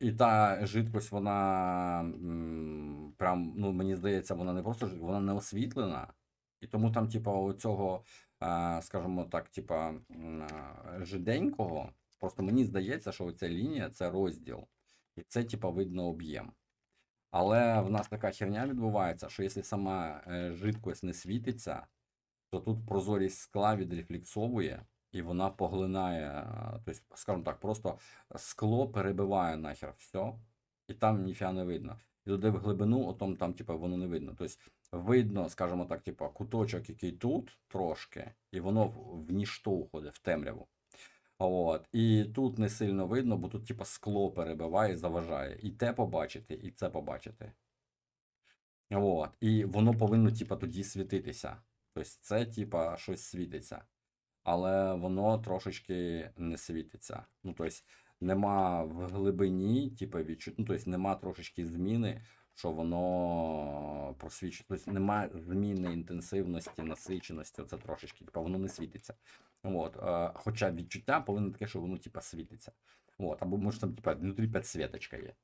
І та жидкость, вона прям, ну, мені здається, вона не просто вона не освітлена. І тому там, типа, оцього, е, скажімо так, типа, е, жиденького, просто мені здається, що оця лінія це розділ. І це, типа, видно об'єм. Але в нас така херня відбувається, що якщо сама е, жидкость не світиться, то тут прозорість скла відрефлексовує, і вона поглинає, е, тобто, скажімо так, просто скло перебиває нахер все, і там ніфіга не видно. І туди в глибину, отом там, типу, воно не видно. Тобто видно, скажімо так, типу, куточок, який тут трошки, і воно в, в уходить, в темряву. От. І тут не сильно видно, бо тут, типу, скло перебиває, заважає. І те побачити, і це побачити. От. І воно повинно, типа, тоді світитися. Тобто це, типа, щось світиться. Але воно трошечки не світиться. Ну, тобто, нема в глибині, типа, відчут... ну, тобто, нема трошечки зміни, що воно просвічує. Тобто, нема зміни інтенсивності, насиченості, це трошечки, типа, воно не світиться. От. Е, хоча відчуття повинно таке, що воно, типа, світиться. От. Або може там, типа, внутрі підсвіточка є.